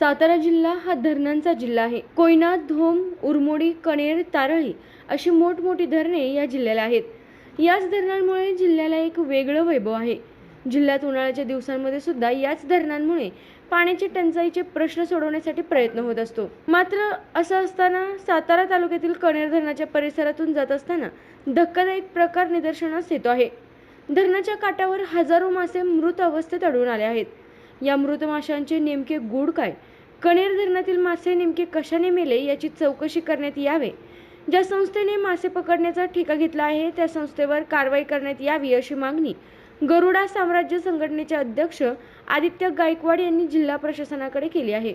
सातारा जिल्हा हा धरणांचा जिल्हा आहे. कोयना धोम उरमोडी कणेर तारळी अशी मोठमोठी धरणे या जिल्ह्याला आहेत. याच धरणांमुळे जिल्ह्याला एक वेगळं वैभव आहे. जिल्ह्यात उन्हाळ्याच्या दिवसांमध्ये सुद्धा याच धरणांमुळे पाण्याची टंचाईचे प्रश्न सोडवण्यासाठी प्रयत्न होत असतो. मात्र असं असताना सातारा तालुक्यातील कणेर धरणाच्या परिसरातून जात असताना धक्कादायक प्रकार निदर्शनास येतो आहे. धरणाच्या काठावर हजारो मासे मृत अवस्थेत अडून आले आहेत. या मृत माशांचे नेमके गूढ काय? कणेर धरणातील मासे नेमके कशाने मेले याची चौकशी करण्यात यावे? ज्या संस्थेने मासे पकडण्याचा ठेका घेतला आहे त्या संस्थेवर कारवाई करण्यात यावी अशी मागणी गरुडा साम्राज्य संघटनेचे अध्यक्ष आदित्य गायकवाड यांनी जिल्हा प्रशासनाकडे केली आहे.